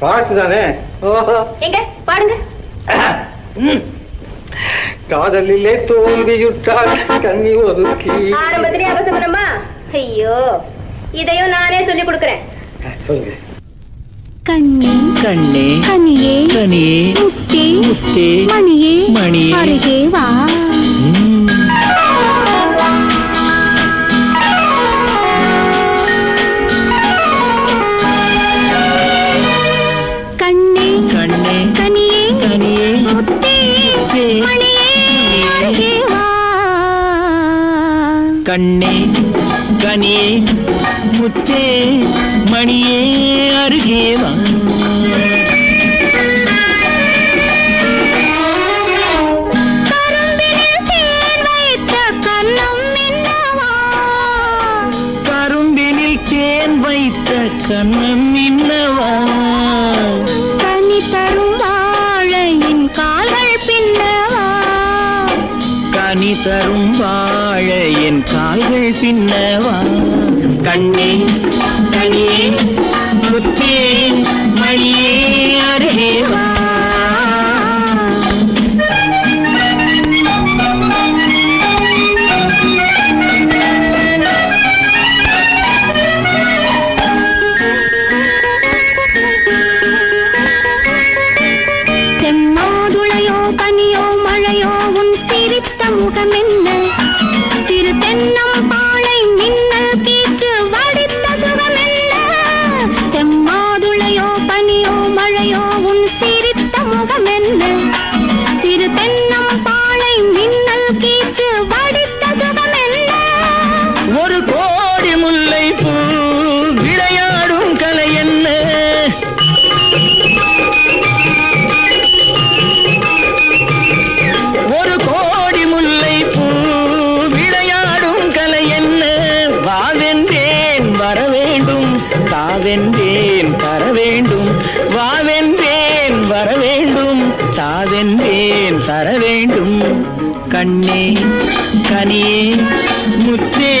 பாட்டு தானே எங்க? பாடுங்க காதலிலே தோல்வியுற்றால் கண்ணி ஒதுக்கி. ஆரம்பத்திலேயே அவசரமா ஐயோ. இதையும் நானே சொல்லி கொடுக்கறேன். சொல்லுங்க. கண்ணே கண்ணே கனியே கனியே முத்தே முத்தே மணியே மணியே. அருகே வா. கண்ணே கனியே முத்தே மணியே அருகே வா. கரும்பினில் தேன் வைத்த தேன் கண்ணம் இன்னவா கனி தரும் வாழையின் கால்கள் பின்னவா? கனி தரும் என் கால்கள் பின்னவா? கண்ணே கனியே முத்தே மணியே. ஒரு கோடி முல்லை பூ விளையாடும் கலை என்ன? ஒரு கோடி முல்லை பூ விளையாடும் கலை என்ன? வாவென்றேன் வர வேண்டும் தாவென்றேன் தர வேண்டும் வாவென்றேன் வர வேண்டும் தாவென்றேன் தர வேண்டும் கண்ணே கனியே முத்தே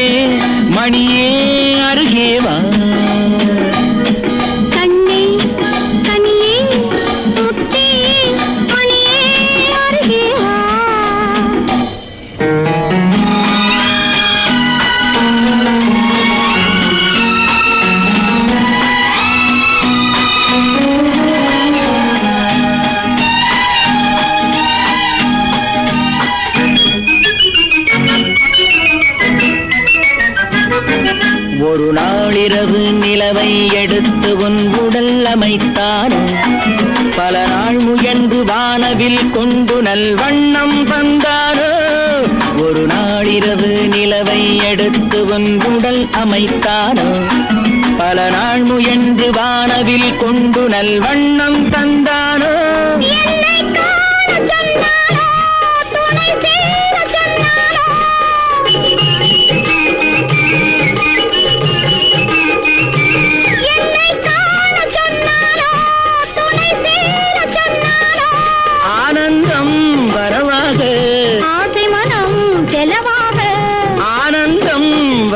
மணியே ஒரு நாளிரவு நிலவை எடுத்து உன் உடல் அமைத்தான். பல நாள் முயன்று வானவில் கொண்டு நல்வண்ணம் தந்தானோ ஒரு நாளிரவு நிலவை எடுத்து உன் உடல் அமைத்தானோ. பல நாள் முயன்று வானவில் கொண்டு நல்வண்ணம் தந்தானோ.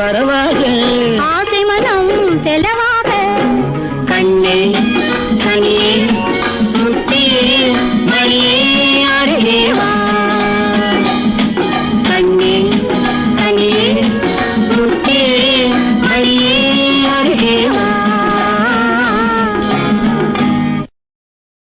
Sarva.